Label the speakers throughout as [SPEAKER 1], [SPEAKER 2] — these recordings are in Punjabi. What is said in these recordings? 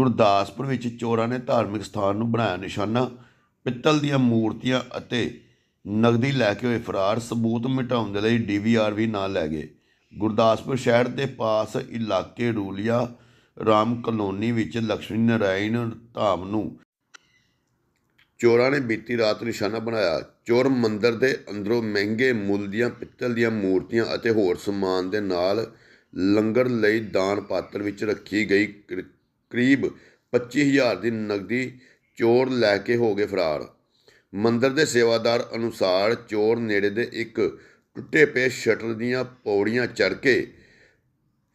[SPEAKER 1] ਗੁਰਦਾਸਪੁਰ ਵਿੱਚ ਚੋਰਾਂ ਨੇ ਧਾਰਮਿਕ ਸਥਾਨ ਨੂੰ ਬਣਾਇਆ ਨਿਸ਼ਾਨਾ, ਪਿੱਤਲ ਦੀਆਂ ਮੂਰਤੀਆਂ ਅਤੇ ਨਗਦੀ ਲੈ ਕੇ ਹੋਏ ਫਰਾਰ ਸਬੂਤ ਮਿਟਾਉਣ ਦੇ ਲਈ ਡੀਵੀਆਰ ਵੀ ਨਾਲ ਲੈ ਗਏ। ਗੁਰਦਾਸਪੁਰ ਸ਼ਹਿਰ ਦੇ ਪਾਸ ਇਲਾਕੇ ਰੂਲੀਆ, ਰਾਮ ਕਲੋਨੀ ਵਿੱਚ ਲక్ష్ਮੀ ਨਾਰਾਇਣ ਧਾਮ ਨੂੰ ਚੋਰਾਂ ਨੇ ਬੀਤੀ ਰਾਤ ਨਿਸ਼ਾਨਾ ਬਣਾਇਆ। ਚੋਰ ਮੰਦਰ ਦੇ ਅੰਦਰੋਂ ਮਹਿੰਗੇ ਮੁੱਲ ਦੀਆਂ, ਪਿੱਤਲ ਦੀਆਂ ਮੂਰਤੀਆਂ ਅਤੇ ਹੋਰ ਸਮਾਨ ਦੇ ਨਾਲ ਲੰਗਰ ਲਈ ਦਾਨ ਪਾਤਰ ਵਿੱਚ ਰੱਖੀ ਗਈ ਕਰ- ਕਰੀਬ 25000 ਦੀ ਨਗਦੀ ਚੋਰ ਲੈ ਕੇ ਹੋ ਗਏ ਫਰਾਰ। ਮੰਦਰ ਦੇ ਸੇਵਾਦਾਰ ਅਨੁਸਾਰ ਚੋਰ ਨੇੜੇ ਦੇ ਇੱਕ ਟੁੱਟੇ ਪਏ ਸ਼ਟਰ ਦੀਆਂ ਪੌੜੀਆਂ ਚੜ੍ਹ ਕੇ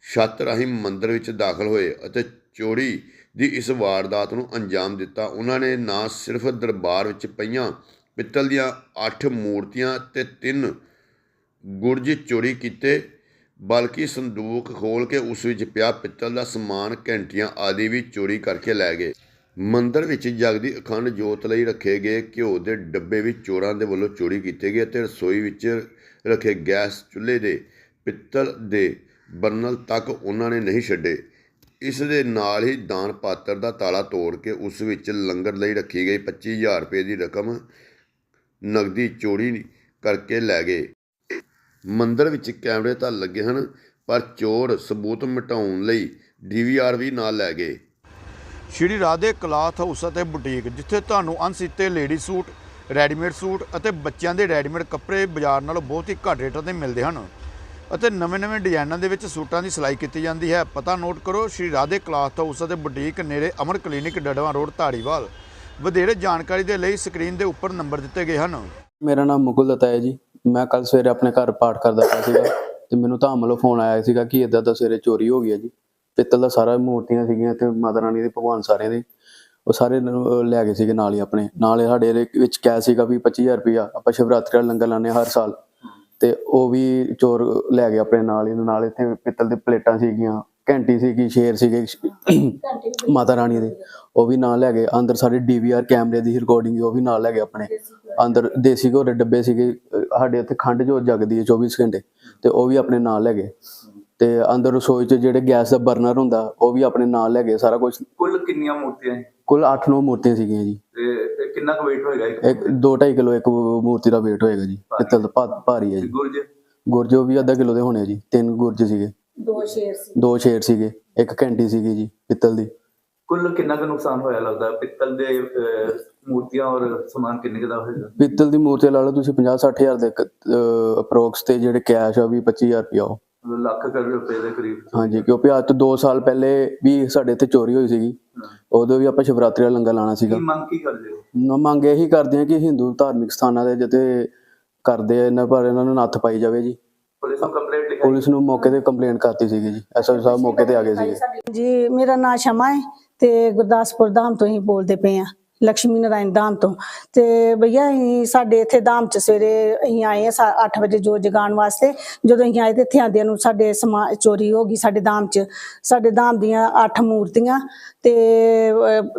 [SPEAKER 1] ਛੱਤ ਰਾਹੀਂ ਮੰਦਰ ਵਿੱਚ ਦਾਖਲ ਹੋਏ ਅਤੇ ਚੋਰੀ ਦੀ ਇਸ ਵਾਰਦਾਤ ਨੂੰ ਅੰਜਾਮ ਦਿੱਤਾ। ਉਹਨਾਂ ਨੇ ਨਾ ਸਿਰਫ ਦਰਬਾਰ ਵਿੱਚ ਪਈਆਂ ਪਿੱਤਲ ਦੀਆਂ 8 ਮੂਰਤੀਆਂ ਤੇ ਤਿੰਨ ਗੁਰਜ ਚੋਰੀ ਕੀਤੇ ਬਲਕਿ ਸੰਦੂਕ ਖੋਲ੍ਹ ਕੇ ਉਸ ਵਿੱਚ ਪਿਆ ਪਿੱਤਲ ਦਾ ਸਮਾਨ, ਘੰਟੀਆਂ ਆਦਿ ਵੀ ਚੋਰੀ ਕਰਕੇ ਲੈ ਗਏ। ਮੰਦਰ ਵਿੱਚ ਜਗਦੀ ਅਖੰਡ ਜੋਤ ਲਈ ਰੱਖੇ ਗਏ ਘਿਓ ਦੇ ਡੱਬੇ ਵੀ ਚੋਰਾਂ ਦੇ ਵੱਲੋਂ ਚੋਰੀ ਕੀਤੇ ਗਏ ਤੇ ਰਸੋਈ ਵਿੱਚ ਰੱਖੇ ਗੈਸ ਚੁੱਲ੍ਹੇ ਦੇ ਪਿੱਤਲ ਦੇ ਬਰਨਲ ਤੱਕ ਉਹਨਾਂ ਨੇ ਨਹੀਂ ਛੱਡੇ। ਇਸ ਦੇ ਨਾਲ ਹੀ ਦਾਨ ਪਾਤਰ ਦਾ ਤਾਲਾ ਤੋੜ ਕੇ ਉਸ ਵਿੱਚ ਲੰਗਰ ਲਈ ਰੱਖੀ ਗਈ 25000 ਰੁਪਏ ਦੀ ਰਕਮ ਨਗਦੀ ਚੋਰੀ ਕਰਕੇ ਲੈ ਗਏ। ਮੰਦਿਰ ਵਿੱਚ ਕੈਮਰੇ ਤਾਂ ਲੱਗੇ ਹਨ ਪਰ ਚੋਰ ਸਬੂਤ ਮਿਟਾਉਣ ਲਈ ਡੀਵੀਆਰ ਵੀ ਨਾਲ ਲੈ ਗਏ।
[SPEAKER 2] ਸ਼੍ਰੀ ਰਾਧੇ ਕਲਾਥ ਹਾਊਸ ਅਤੇ ਬੁਟੀਕ ਜਿੱਥੇ ਤੁਹਾਨੂੰ ਅਣਸੀਤੇ ਲੇਡੀ ਸੂਟ ਰੈਡੀਮੇਡ ਸੂਟ ਅਤੇ ਬੱਚਿਆਂ ਦੇ ਰੈਡੀਮੇਡ ਕੱਪੜੇ ਬਾਜ਼ਾਰ ਨਾਲੋਂ ਬਹੁਤ ਹੀ ਘੱਟ ਰੇਟਾਂ ਤੇ ਮਿਲਦੇ ਹਨ ਅਤੇ ਨਵੇਂ-ਨਵੇਂ ਡਿਜ਼ਾਈਨਾਂ ਦੇ ਵਿੱਚ ਸੂਟਾਂ ਦੀ ਸਿਲਾਈ ਕੀਤੀ ਜਾਂਦੀ ਹੈ। ਪਤਾ ਨੋਟ ਕਰੋ ਸ਼੍ਰੀ ਰਾਧੇ ਕਲਾਥ ਹਾਊਸ ਅਤੇ ਬੁਟੀਕ ਨੇੜੇ ਅਮਰ ਕਲੀਨਿਕ ਡੜਵਾ ਰੋਡ ਧਾਰੀਵਾਲ। ਵਧੇਰੇ ਜਾਣਕਾਰੀ ਦੇ ਲਈ ਸਕਰੀਨ ਦੇ ਉੱਪਰ ਨੰਬਰ ਦਿੱਤੇ ਗਏ ਹਨ।
[SPEAKER 3] ਮੇਰਾ ਨਾਮ ਮੁਕੁਲ ਦੱਤਾ ਹੈ ਜੀ। ਮੈਂ ਕੱਲ ਸਵੇਰੇ ਆਪਣੇ ਘਰ ਪਾਠ ਕਰਦਾ ਪਿਆ ਸੀਗਾ ਤੇ ਮੈਨੂੰ ਤਾਂ ਵੱਲੋਂ ਫੋਨ ਆਇਆ ਸੀਗਾ ਕਿ ਇਦਾਂ ਦਾ ਸਵੇਰੇ ਚੋਰੀ ਹੋ ਗਈ ਹੈ ਜੀ। ਪਿੱਤਲ ਦਾ ਸਾਰਾ ਮੂਰਤੀਆਂ ਸੀਗੀਆਂ ਤੇ ਮਾਤਾ ਰਾਣੀ ਦੇ, ਭਗਵਾਨ ਸਾਰਿਆਂ ਦੇ। ਉਹ ਸਾਰੇ ਲੈ ਗਏ ਸੀਗੇ ਨਾਲ ਹੀ ਆਪਣੇ। ਨਾਲ ਹੀ ਸਾਡੇ ਦੇ ਵਿੱਚ ਕੈਸ਼ ਸੀਗਾ ਵੀ 25000 ਰੁਪਇਆ। ਆਪਾਂ ਸ਼ਿਵਰਾਤਰੀ ਦਾ ਲੰਗਰ ਲਾਉਂਦੇ ਹਾਂ ਹਰ ਸਾਲ। ਤੇ ਉਹ ਵੀ ਚੋਰ ਲੈ ਗਏ ਆਪਣੇ ਨਾਲ ਹੀ। ਨਾਲ ਇੱਥੇ ਪਿੱਤਲ ਦੇ ਪਲੇਟਾਂ ਸੀਗੀਆਂ, ਘੰਟੀ ਸੀਗੀ, ਸ਼ੇਰ ਸੀਗੇ, ਮਾਤਾ ਰਾਣੀ ਦੇ। ਉਹ ਵੀ ਨਾਲ ਲੈ ਗਏ। ਅੰਦਰ ਸਾਡੇ ਡੀਵੀਆਰ ਕੈਮਰੇ ਦੀ ਰਿਕਾਰਡਿੰਗ ਉਹ ਵੀ ਨਾਲ ਲੈ ਗਏ ਆਪਣੇ। ਅੰਦਰ ਦੇਸੀ ਘੋੜੇ ਡੱਬੇ ਸੀਗੇ ਸਾਡੇ ਇੱਥੇ ਖੰਡ ਜੋ ਜਗਦੀ ਹੈ 24 ਘੰਟੇ ਤੇ ਉਹ ਵੀ ਆਪਣੇ ਨਾਲ ਲੈ ਗਏ। ਤੇ ਅੰਦਰ ਰਸੋਈ 'ਚ ਜਿਹੜੇ ਗੈਸ ਦਾ ਬਰਨਰ ਹੁੰਦਾ ਉਹ ਵੀ ਆਪਣੇ ਨਾਲ ਲੈ ਗਏ ਸਾਰਾ ਕੁਝ
[SPEAKER 4] ਕੁੱਲ ਕਿੰਨੀਆਂ ਮੂਰਤੀਆਂ ਹੈ
[SPEAKER 3] ਕੁੱਲ 8-9 ਮੂਰਤੀਆਂ ਸੀਗੀਆਂ ਜੀ।
[SPEAKER 4] ਤੇ ਕਿੰਨਾ ਕੁ weight ਹੋਏਗਾ ਇੱਕ?
[SPEAKER 3] ਇੱਕ 2.5 ਕਿਲੋ ਇੱਕ ਮੂਰਤੀ ਦਾ weight ਹੋਏਗਾ ਜੀ ਪਿੱਤਲ ਦਾ ਭਾਰੀ ਹੈ ਜੀ।
[SPEAKER 4] ਗੁਰਜ?
[SPEAKER 3] ਗੁਰਜ ਉਹ ਵੀ ਅੱਧਾ ਕਿਲੋ ਦੇ ਹੋਣੇ ਜੀ ਤਿੰਨ ਗੁਰਜ ਸੀਗੇ।
[SPEAKER 5] ਦੋ ਸ਼ੇਰ ਸੀ।
[SPEAKER 3] ਦੋ ਸ਼ੇਰ ਸੀਗੇ ਇੱਕ ਘੰਟੀ ਸੀਗੀ ਜੀ ਪਿੱਤਲ ਦੀ।
[SPEAKER 4] ਕੁੱਲ ਕਿੰਨਾ ਕੁ ਨੁਕਸਾਨ ਹੋਇਆ ਲੱਗਦਾ? ਪਿੱਤਲ ਦੇ ਮੂਰਤੀਆਂ ਔਰ ਸਮਾਨ ਕਿੰਨੇ ਕੁ ਦਾ ਹੋਏਗਾ?
[SPEAKER 3] ਪਿੱਤਲ ਦੀ ਮੂਰਤੀ ਲਾ ਲਓ ਤੁਸੀਂ 50-60 ਹਜ਼ਾਰ ਦੇ ਅਪਰੋਕਸ ਤੇ ਜਿਹੜੇ ਕੈਸ਼ ਆ ਵੀ 25000 ਰੁਪਇਆ ਉਹ।
[SPEAKER 4] ਮਤਲਬ ਲੱਖ ਕਰੋੜ ਰੁਪਏ ਦੇ ਕਰੀਬ।
[SPEAKER 3] ਹਾਂਜੀ ਕਿਉਂਕਿ ਅੱਜ ਤੋਂ 2 ਸਾਲ ਪਹਿਲੇ ਵੀ ਸਾਡੇ ਇੱਥੇ ਚੋਰੀ ਹੋਈ ਸੀਗੀ। ਉਦੋਂ ਵੀ ਆਪਾਂ ਸ਼ਿਵਰਾਤਰੀ ਦਾ ਲੰਗਰ ਲਾਣਾ ਸੀਗਾ।
[SPEAKER 4] ਕੀ ਮੰਗ ਕੀ ਕਰਦੇ ਹੋ?
[SPEAKER 3] ਨਾ ਮੰਗ ਇਹੀ ਕਰਦੇ ਆ ਕਿ ਹਿੰਦੂ ਧਾਰਮਿਕ ਸਥਾਨਾਂ ਦੇ ਜਿੱਥੇ ਕਰਦੇ ਆ ਇਹਨਾਂ ਪਰ ਇਹਨਾਂ ਨੂੰ ਨੱਥ ਪਾਈ ਜਾਵੇ ਜੀ।
[SPEAKER 4] ਪੁਲਿਸ ਨੂੰ ਕੰਪਲੇਂਟ ਲਿਖਾਈ?
[SPEAKER 3] ਪੁਲਿਸ ਨੂੰ ਮੌਕੇ ਤੇ ਕੰਪਲੇਂਟ ਕਰਤੀ ਸੀਗੀ ਜੀ। ਐਸਐਸ ਸਾਹਿਬ ਮੌਕੇ ਤੇ ਆ ਗਏ ਸੀਗੇ।
[SPEAKER 5] ਜੀ ਮੇਰਾ ਨਾਮ ਸ਼ਮਾ ਹੈ ਤੇ ਗੁਰਦਾਸਪੁਰ ਧਾਮ ਤੋਂ ਹੀ ਬੋਲਦੇ ਪਏ ਆ। ਲక్ష్ਮੀ ਨਾਰਾਇਣ ਧਾਮ ਤੋਂ। ਤੇ ਭਈਆ, ਅਸੀਂ ਸਾਡੇ ਇੱਥੇ ਧਾਮ ਚ ਸਵੇਰੇ ਅਸੀਂ ਆਏ ਆ 8 ਵਜੇ ਜੋ ਜਗਾਉਣ ਵਾਸਤੇ। ਜਦੋਂ ਅਸੀਂ ਆਏ ਤੇ ਇੱਥੇ ਆਂਦਿਆਂ ਨੂੰ ਸਾਡੇ ਸਮਾ ਚੋਰੀ ਹੋ ਗਈ ਸਾਡੇ ਧਾਮ ਚ। ਸਾਡੇ ਧਾਮ ਦੀਆਂ 8 ਮੂਰਤੀਆਂ ਤੇ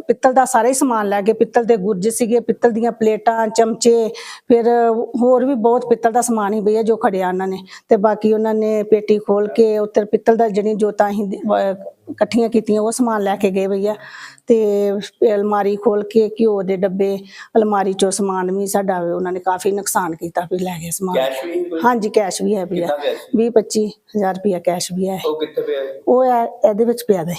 [SPEAKER 5] ਪਿੱਤਲ ਦਾ ਸਾਰਾ ਹੀ ਸਮਾਨ ਲੈ ਗਏ। ਪਿੱਤਲ ਦੇ ਗੁਰਜ ਸੀਗੇ, ਪਿੱਤਲ ਦੀਆਂ ਪਲੇਟਾਂ, ਚਮਚੇ, ਫਿਰ ਹੋਰ ਵੀ ਬਹੁਤ ਪਿੱਤਲ ਦਾ ਸਮਾਨ ਹੀ ਭਈਆ ਜੋ ਖੜਿਆ ਉਹਨਾਂ ਨੇ। ਤੇ ਬਾਕੀ ਉਹਨਾਂ ਨੇ ਪੇਟੀ ਖੋਲ ਕੇ ਉੱਤਰ ਪਿੱਤਲ ਦਾ ਜਿਹੜੀ ਜੋਤਾਂ ਅਸੀਂ ਇਕੱਠੀਆਂ ਕੀਤੀਆਂ ਉਹ ਸਮਾਨ ਲੈ ਕੇ ਗਏ ਭਈਆ। ਤੇ ਅਲਮਾਰੀ ਖੋਲ ਕੇ ਘਿਓ ਦੇ ਡੱਬੇ ਅਲਮਾਰੀ ਚੋਂ ਸਮਾਨ ਵੀ ਸਾਡਾ ਉਹਨਾਂ ਨੇ ਕਾਫੀ ਨੁਕਸਾਨ ਕੀਤਾ ਵੀ ਲੈ ਗਏ ਸਮਾਨ।
[SPEAKER 4] ਕੈਸ਼ ਵੀ ਕੋਈ-
[SPEAKER 5] ਹਾਂਜੀ ਕੈਸ਼ ਵੀ ਹੈ ਭਈਆ।
[SPEAKER 4] ਕਿੰਨਾ ਕੈਸ਼
[SPEAKER 5] 20 25000 ਰੁਪਇਆ ਕੈਸ਼ ਵੀ ਹੈ।
[SPEAKER 4] ਉਹ ਕਿੱਥੇ ਪਿਆ ਹੈ?
[SPEAKER 5] ਉਹ ਹੈ ਇਹਦੇ ਵਿੱਚ ਪਿਆ ਦੇ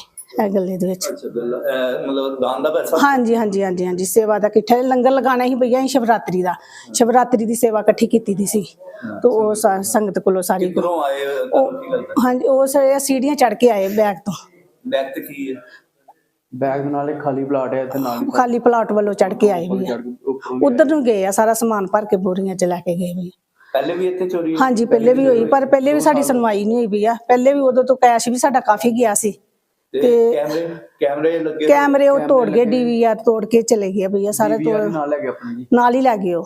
[SPEAKER 5] ਇਹ ਗੱਲੇ ਦੇ ਵਿੱਚ।
[SPEAKER 4] ਅੱਛਾ ਗੱਲਾਂ ਅਹ, ਮਤਲਬ ਦਾਨ ਦਾ ਪੈਸਾ?
[SPEAKER 5] ਹਾਂਜੀ ਹਾਂਜੀ ਹਾਂਜੀ ਹਾਂਜੀ ਸੇਵਾ ਦਾ ਇਕੱਠਾ ਲੰਗਰ ਲਗਾਣਾ ਹੀ ਭਈਆ ਅਸੀਂ ਸ਼ਿਵਰਾਤਰੀ ਦਾ। ਸ਼ਿਵਰਾਤਰੀ ਦੀ ਸੇਵਾ ਇਕੱਠੀ ਕੀਤੀ ਦੀ ਸੀ। ਤੇ ਉਹ ਸਾ- ਸੰਗਤ ਕੋਲੋਂ ਸਾਰੀ
[SPEAKER 4] ਕਿੱਧਰੋਂ ਆਏ ਹੋ? ਤੁਹਾਨੂੰ ਕੀ ਲੱਗਦਾ
[SPEAKER 5] ਹਾਂਜੀ ਉਹ ਸਾਰੇ ਸੀੜੀਆਂ ਚੜ ਕੇ ਆਏ ਬੈਗ ਤੋਂ।
[SPEAKER 4] ਬੈਗ ਤੇ ਕੀ ਹੈ?
[SPEAKER 3] ਬੈਗ ਨਾਲ ਇੱਕ ਖਾਲੀ ਪਲਾਟ ਹੈ ਇੱਥੇ ਨਾਲ
[SPEAKER 5] ਖਾਲੀ ਪਲਾਟ ਵੱਲੋਂ ਚੜ ਕੇ ਆਏ ਵੀ ਆ। ਉਧਰ ਨੂੰ ਗਏ ਆ ਸਾਰਾ ਸਮਾਨ ਭਰ ਕੇ ਬੋਰੀਆਂ ਚ ਲੈ ਕੇ ਗਏ ਵੀ ਆ।
[SPEAKER 4] ਪਹਿਲੇ ਵੀ ਇੱਥੇ ਚੋਰੀ ਹੋਈ?
[SPEAKER 5] ਹਾਂਜੀ ਪਹਿਲੇ ਵੀ ਹੋਈ ਪਰ ਪਹਿਲੇ ਵੀ ਸਾਡੀ ਸੁਣਵਾਈ ਨਹੀਂ ਹੋਈ ਵੀ ਆ। ਪਹਿਲੇ ਵੀ ਉਦੋਂ ਤੋਂ ਕੈਸ਼ ਵੀ ਸਾਡਾ ਕਾਫੀ ਗਿਆ ਸੀ।
[SPEAKER 4] ਤੇ
[SPEAKER 5] ਤੇ-
[SPEAKER 4] ਕੈਮਰੇ ਕੈਮਰੇ ਲੱਗੇ
[SPEAKER 5] ਕੈਮਰੇ ਉਹ ਤੋੜ ਗਏ ਡੀਵੀਆਰ ਤੋੜ ਕੇ ਚਲੇ ਗਏ ਭਈਆ ਸਾਰੇ ਤੋੜ
[SPEAKER 3] ਵੀ ਨਾਲ ਲੈ ਗਏ ਆਪਣੇ ਜੀ।
[SPEAKER 5] ਨਾਲ ਹੀ ਲੈ ਗਏ ਉਹ।